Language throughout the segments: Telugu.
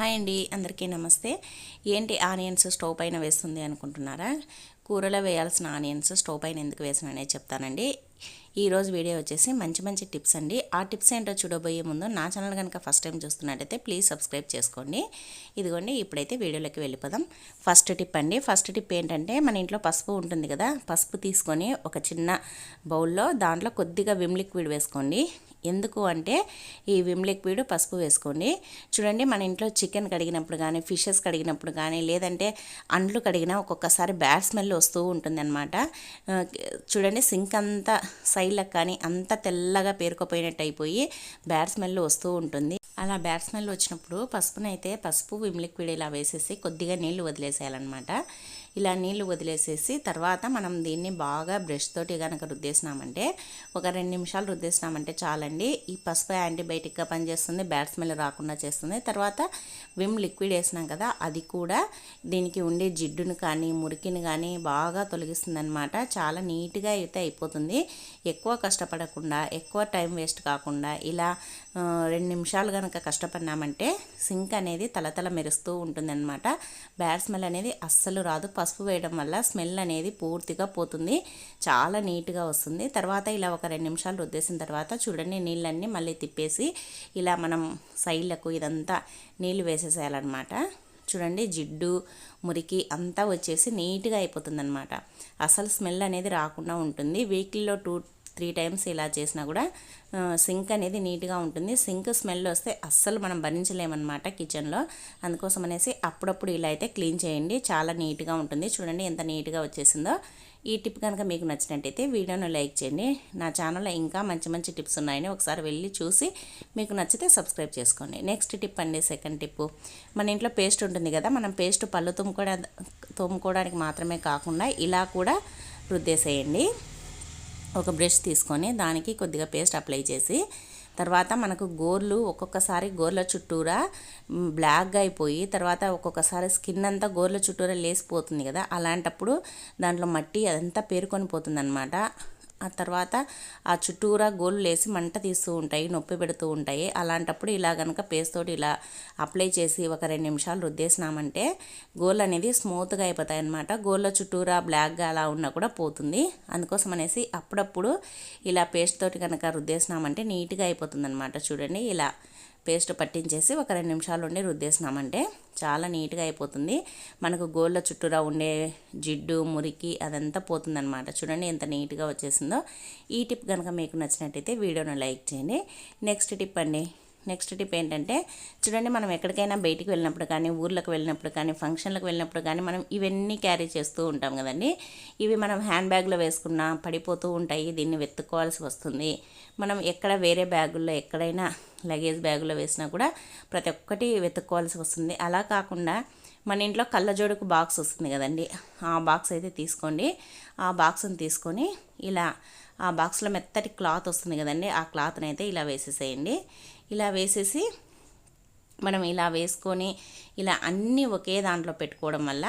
హాయ్ అండి అందరికీ నమస్తే. ఏంటి ఆనియన్స్ స్టవ్ పైన వేస్తుంది అనుకుంటున్నారా? కూరలో వేయాల్సిన ఆనియన్స్ స్టవ్ పైన ఎందుకు వేసాననే చెప్తానండి. ఈరోజు వీడియో వచ్చేసి మంచి మంచి టిప్స్ అండి. ఆ టిప్స్ ఏంటో చూడబోయే ముందు నా ఛానల్ కనుక ఫస్ట్ టైం చూస్తున్నట్టయితే ప్లీజ్ సబ్స్క్రైబ్ చేసుకోండి. ఇదిగోండి ఇప్పుడైతే వీడియోలోకి వెళ్ళిపోదాం. ఫస్ట్ టిప్ అండి ఫస్ట్ టిప్ ఏంటంటే మన ఇంట్లో పసుపు ఉంటుంది కదా పసుపు తీసుకొని ఒక చిన్న బౌల్లో దాంట్లో కొద్దిగా విమ్ లిక్విడ్ వేసుకోండి. ఎందుకు అంటే ఈ విమ్ లిక్విడ్ పసుపు వేసుకోండి. చూడండి మన ఇంట్లో చికెన్ కడిగినప్పుడు కానీ ఫిషెస్ కడిగినప్పుడు కానీ లేదంటే అండ్లు కడిగినా ఒక్కొక్కసారి బ్యాడ్ స్మెల్ వస్తూ ఉంటుంది అనమాట చూడండి సింక్ అంతా సైడ్లకు కానీ అంత తెల్లగా పేరుకుపోయినట్టు అయిపోయి బ్యాడ్ స్మెల్ వస్తూ ఉంటుంది. అలా బ్యాడ్ స్మెల్ వచ్చినప్పుడు పసుపునైతే పసుపు విమ్ లిక్విడ్ ఇలా వేసేసి కొద్దిగా నీళ్ళు వదిలేసేయాలన్నమాట. ఇలా నీళ్ళు వదిలేసేసి తర్వాత మనం దీన్ని బాగా బ్రష్ తోటి కనుక రుద్దేసినామంటే ఒక రెండు నిమిషాలు రుద్దేసినామంటే చాలండి. ఈ పసుపు యాంటీబయాటిక్గా పనిచేస్తుంది బ్యాడ్ స్మెల్ రాకుండా చేస్తుంది. తర్వాత విమ్ లిక్విడ్ వేసినాం కదా అది కూడా దీనికి ఉండే జిడ్డును కానీ మురికిని కానీ బాగా తొలగిస్తుంది అనమాట చాలా నీట్గా అయితే అయిపోతుంది. ఎక్కువ కష్టపడకుండా ఎక్కువ టైం వేస్ట్ కాకుండా ఇలా రెండు నిమిషాలు కనుక కష్టపడినామంటే సింక్ అనేది తలతల మెరుస్తూ ఉంటుందన్నమాట. బ్యాడ్ స్మెల్ అనేది అస్సలు రాదు. పసుపు వేయడం వల్ల స్మెల్ అనేది పూర్తిగా పోతుంది. చాలా నీట్గా వస్తుంది. తర్వాత ఇలా ఒక రెండు నిమిషాలు రుద్దేసిన తర్వాత చూడండి నీళ్ళన్నీ మళ్ళీ తిప్పేసి ఇలా మనం సైడ్లకు ఇదంతా నీళ్ళు వేసేసేయాలన్నమాట. చూడండి జిడ్డు మురికి అంతా వచ్చేసి నీట్గా అయిపోతుంది అసలు స్మెల్ అనేది రాకుండా ఉంటుంది. వీక్లీలో టూ త్రీ టైమ్స్ ఇలా చేసినా కూడా సింక్ అనేది నీట్గా ఉంటుంది. సింక్ స్మెల్ వస్తే అస్సలు మనం భరించలేమన్నమాట కిచెన్లో. అందుకోసం అనేసి అప్పుడప్పుడు ఇలా అయితే క్లీన్ చేయండి. చాలా నీట్గా ఉంటుంది. చూడండి ఎంత నీట్గా వచ్చేసిందో. ఈ టిప్ కనుక మీకు నచ్చినట్టయితే వీడియోను లైక్ చేయండి. నా ఛానల్లో ఇంకా మంచి మంచి టిప్స్ ఉన్నాయని ఒకసారి వెళ్ళి చూసి మీకు నచ్చితే సబ్స్క్రైబ్ చేసుకోండి. నెక్స్ట్ టిప్ అండి సెకండ్ టిప్ మన ఇంట్లో పేస్ట్ ఉంటుంది కదా మనం పేస్ట్ పళ్ళు తుమ్ముకోవడా తుమ్ముకోవడానికి మాత్రమే కాకుండా ఇలా కూడా రుద్దేసేయండి. ఒక బ్రష్ తీసుకొని దానికి కొద్దిగా పేస్ట్ అప్లై చేసి తర్వాత మనకు గోర్లు ఒక్కొక్కసారి గోర్ల చుట్టూరా బ్లాక్గా అయిపోయి తర్వాత ఒక్కొక్కసారి స్కిన్ అంతా గోర్ల చుట్టూరా లేసిపోతుంది కదా. అలాంటప్పుడు దాంట్లో మట్టి అదంతా పేరుకొని పోతుంది అనమాట ఆ తర్వాత ఆ చుట్టూరా గోళ్ళు లేసి మంట తీస్తూ ఉంటాయి నొప్పి పెడుతూ ఉంటాయి. అలాంటప్పుడు ఇలా కనుక పేస్ట్ తోటి ఇలా అప్లై చేసి ఒక రెండు నిమిషాలు రుద్దేసినామంటే గోళ్ళు అనేది స్మూత్గా అయిపోతాయి అనమాట గోళ్ళ చుట్టూరా బ్లాక్గా అలా ఉన్నా కూడా పోతుంది. అందుకోసం అనేసి అప్పుడప్పుడు ఇలా పేస్ట్ తోటి కనుక రుద్దేసినామంటే నీట్గా అయిపోతుంది అనమాట చూడండి ఇలా పేస్ట్ పట్టించేసి ఒక రెండు నిమిషాలు ఉండి రుద్దేసినామంటే చాలా నీట్గా అయిపోతుంది. మనకు గోళ్ళ చుట్టూరా ఉండే జిడ్డు మురికి అదంతా పోతుందన్నమాట. చూడండి ఎంత నీట్గా వచ్చేసిందో. ఈ టిప్ కనుక మీకు నచ్చినట్టయితే వీడియోను లైక్ చేయండి. నెక్స్ట్ టిప్ అండి. నెక్స్ట్ టిప్ ఏంటంటే చూడండి మనం ఎక్కడికైనా బయటికి వెళ్ళినప్పుడు కానీ ఊర్లకు వెళ్ళినప్పుడు కానీ ఫంక్షన్లకు వెళ్ళినప్పుడు కానీ మనం ఇవన్నీ క్యారీ చేస్తూ ఉంటాం కదండి. ఇవి మనం హ్యాండ్ బ్యాగ్లో వేసుకున్నా పడిపోతూ ఉంటాయి దీన్ని వెతుక్కోవాల్సి వస్తుంది. మనం ఎక్కడ వేరే బ్యాగుల్లో ఎక్కడైనా లగేజ్ బ్యాగులో వేసినా కూడా ప్రతి ఒక్కటి వెతుక్కోవాల్సి వస్తుంది. అలా కాకుండా మన ఇంట్లో కళ్ళజోడుకు బాక్స్ వస్తుంది కదండి. ఆ బాక్స్ అయితే తీసుకోండి. ఆ బాక్స్ని తీసుకొని ఇలా ఆ బాక్స్లో మెత్తటి క్లాత్ వస్తుంది కదండి. ఆ క్లాత్ని అయితే ఇలా వేసేసేయండి. ఇలా వేసేసి మనం ఇలా వేసుకొని ఇలా అన్నీ ఒకే దాంట్లో పెట్టుకోవడం వల్ల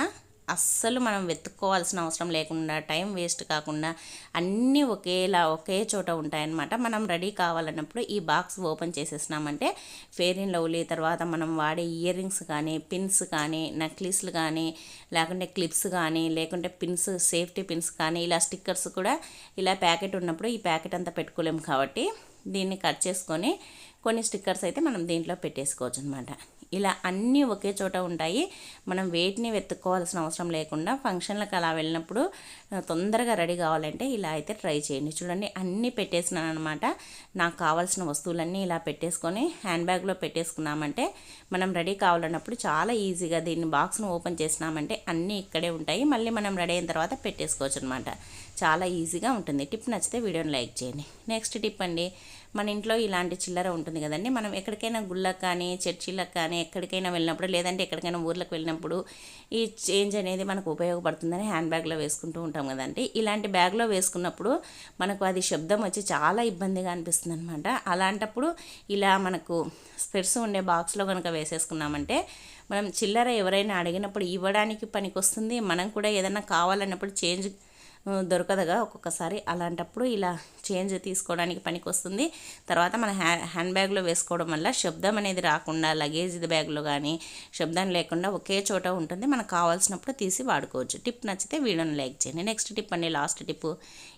అస్సలు మనం వెతుక్కోవాల్సిన అవసరం లేకుండా టైం వేస్ట్ కాకుండా అన్నీ ఒకేలా ఒకే చోట ఉంటాయన్నమాట. మనం రెడీ కావాలన్నప్పుడు ఈ బాక్స్ ఓపెన్ చేసేసినామంటే ఫేర్ అండ్ లవ్లీ తర్వాత మనం వాడే ఇయర్ రింగ్స్ కానీ పిన్స్ కానీ నెక్లెస్లు కానీ లేకుంటే క్లిప్స్ కానీ లేకుంటే పిన్స్ సేఫ్టీ పిన్స్ కానీ ఇలా స్టిక్కర్స్ కూడా ఇలా ప్యాకెట్ ఉన్నప్పుడు ఈ ప్యాకెట్ అంతా పెట్టుకోలేము కాబట్టి దీన్ని కట్ చేసుకొని కొన్ని స్టిక్కర్స్ అయితే మనం దీంట్లో పెట్టేసుకోవచ్చు అనమాట ఇలా అన్నీ ఒకే చోట ఉంటాయి. మనం వేటిని వెతుక్కోవాల్సిన అవసరం లేకుండా ఫంక్షన్లకు అలా వెళ్ళినప్పుడు తొందరగా రెడీ కావాలంటే ఇలా అయితే ట్రై చేయండి. చూడండి అన్నీ పెట్టేసినాను అనమాట నాకు కావాల్సిన వస్తువులన్నీ ఇలా పెట్టేసుకొని హ్యాండ్ బ్యాగ్లో పెట్టేసుకున్నామంటే మనం రెడీ కావాలన్నప్పుడు చాలా ఈజీగా దీన్ని బాక్స్ను ఓపెన్ చేసినామంటే అన్నీ ఇక్కడే ఉంటాయి. మళ్ళీ మనం రెడీ అయిన తర్వాత పెట్టేసుకోవచ్చు అనమాట చాలా ఈజీగా ఉంటుంది. టిప్ నచ్చితే వీడియోని లైక్ చేయండి. నెక్స్ట్ టిప్ అండి. మన ఇంట్లో ఇలాంటి చిల్లర ఉంటుంది కదండి. మనం ఎక్కడికైనా గుళ్ళకు కానీ చర్చిలకు కానీ ఎక్కడికైనా వెళ్ళినప్పుడు లేదంటే ఎక్కడికైనా ఊర్లకు వెళ్ళినప్పుడు ఈ చేంజ్ అనేది మనకు ఉపయోగపడుతుందని హ్యాండ్ బ్యాగ్లో వేసుకుంటూ ఉంటాం కదండి. ఇలాంటి బ్యాగ్లో వేసుకున్నప్పుడు మనకు అది శబ్దం వచ్చి చాలా ఇబ్బందిగా అనిపిస్తుంది అనమాట అలాంటప్పుడు ఇలా మనకు స్పెర్స్ ఉండే బాక్స్లో కనుక వేసేసుకున్నామంటే మనం చిల్లర ఎవరైనా అడిగినప్పుడు ఇవ్వడానికి పనికి వస్తుంది మనం కూడా ఏదైనా కావాలన్నప్పుడు చేంజ్ దొరకదుగా ఒక్కొక్కసారి. అలాంటప్పుడు ఇలా చేంజ్ తీసుకోవడానికి పనికి వస్తుంది తర్వాత మన హ్యా హ్యాండ్ బ్యాగ్లో వేసుకోవడం వల్ల శబ్దం అనేది రాకుండా లగేజ్ బ్యాగ్లో కానీ శబ్దం లేకుండా ఒకే చోట ఉంటుంది. మనకు కావాల్సినప్పుడు తీసి వాడుకోవచ్చు. టిప్ నచ్చితే వీడియోని లైక్ చేయండి. నెక్స్ట్ టిప్ అండి లాస్ట్ టిప్.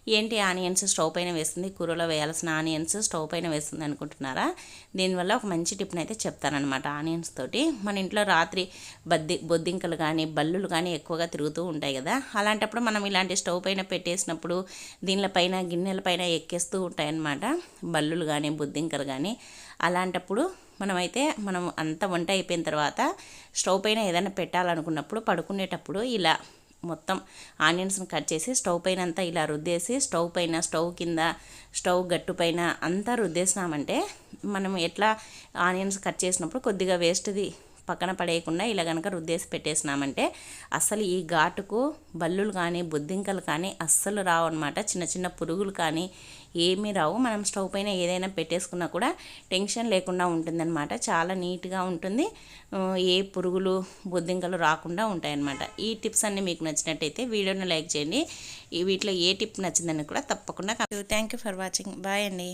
ఏంటి ఆనియన్స్ స్టవ్ పైన వేస్తుంది? కూరలో వేయాల్సిన ఆనియన్స్ స్టవ్ పైన వేస్తుంది అనుకుంటున్నారా? దీనివల్ల ఒక మంచి టిప్ని అయితే చెప్తానమాట ఆనియన్స్ తోటి. మన ఇంట్లో రాత్రి బద్ది బొద్దింకలు కానీ బల్లులు కానీ ఎక్కువగా తిరుగుతూ ఉంటాయి కదా. అలాంటప్పుడు మనం ఇలాంటి స్టవ్ పైన పెట్టేసినప్పుడు దీనిలపైన గిన్నెల పైన ఎక్కేస్తూ ఉంటాయన్నమాట. బల్లులు కానీ బొద్దింకలు కానీ అలాంటప్పుడు మనమైతే మనం అంత వంట అయిపోయిన తర్వాత స్టవ్ పైన ఏదైనా పెట్టాలనుకున్నప్పుడు పడుకునేటప్పుడు ఇలా మొత్తం ఆనియన్స్ని కట్ చేసి స్టవ్ పైన అంతా ఇలా రుద్దేసి స్టవ్ పైన స్టవ్ కింద స్టవ్ గట్టు పైన అంతా రుద్దేసినామంటే మనం ఎట్లా ఆనియన్స్ కట్ చేసినప్పుడు కొద్దిగా వేస్ట్ది పక్కన పడేయకుండా ఇలా కనుక రుద్దేసి పెట్టేసినామంటే అస్సలు ఈ ఘాటుకు బల్లులు కానీ బొద్దింకలు కానీ అస్సలు రావు అనమాట చిన్న చిన్న పురుగులు కానీ ఏమీ రావు. మనం స్టవ్ పైన ఏదైనా పెట్టేసుకున్నా కూడా టెన్షన్ లేకుండా ఉంటుందన్నమాట. చాలా నీట్గా ఉంటుంది. ఏ పురుగులు బొద్దింకలు రాకుండా ఉంటాయన్నమాట. ఈ టిప్స్ అన్నీ మీకు నచ్చినట్టయితే వీడియోని లైక్ చేయండి. వీటిలో ఏ టిప్ నచ్చిందని కూడా తప్పకుండా thank you for watching bye అండి.